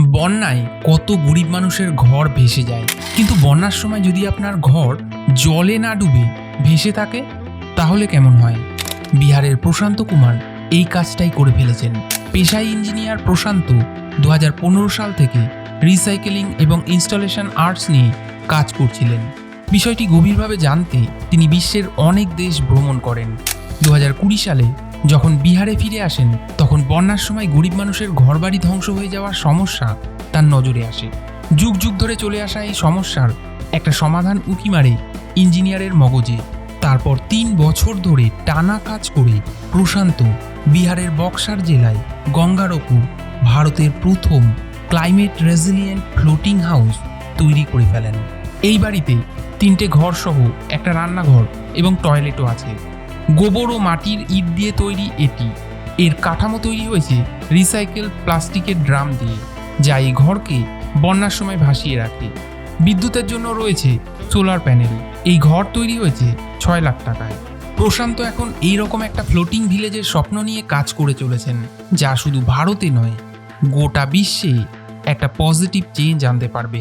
বন্যায় কত গরিব মানুষের ঘর ভেসে যায়। কিন্তু বন্যার সময় যদি আপনার ঘর জলে না ডুবে ভেসে থাকে, তাহলে কেমন হয়? বিহারের প্রশান্ত কুমার এই কাজটাই করে ফেলেছেন। পেশায় ইঞ্জিনিয়ার প্রশান্ত দু হাজার পনেরো সাল থেকে রিসাইকেলিং এবং ইনস্টলেশন আর্টস নিয়ে কাজ করছিলেন। বিষয়টি গভীরভাবে জানতে তিনি বিশ্বের অনেক দেশ ভ্রমণ করেন। দু হাজার কুড়ি সালে যখন বিহারে ফিরে আসেন, তখন বন্যার সময় গরিব মানুষের ঘরবাড়ি ধ্বংস হয়ে যাওয়ার সমস্যা তার নজরে আসে। যুগ যুগ ধরে চলে আসা এই সমস্যার একটা সমাধান উকি মারে ইঞ্জিনিয়ারের মগজে। তারপর তিন বছর ধরে টানা কাজ করে প্রশান্ত বিহারের বক্সার জেলায় গঙ্গারপুর ভারতের প্রথম ক্লাইমেট রেজিলিয়েন্ট ফ্লোটিং হাউস তৈরি করে ফেলেন। এই বাড়িতে তিনটে ঘর সহ একটা রান্নাঘর এবং টয়লেটও আছে। গোবর ও মাটির ইট দিয়ে তৈরি এটি। এর কাঠামো তৈরি হয়েছে রিসাইকেল প্লাস্টিকের ড্রাম দিয়ে, যা এই ঘরকে বন্যার সময় ভাসিয়ে রাখে। বিদ্যুতের জন্য রয়েছে সোলার প্যানেল। এই ঘর তৈরি হয়েছে ছয় লাখ টাকায়। প্রশান্ত এখন এই রকম একটা ফ্লোটিং ভিলেজের স্বপ্ন নিয়ে কাজ করে চলেছেন, যা শুধু ভারতে নয়, গোটা বিশ্বে একটা পজিটিভ চেঞ্জ আনতে পারবে।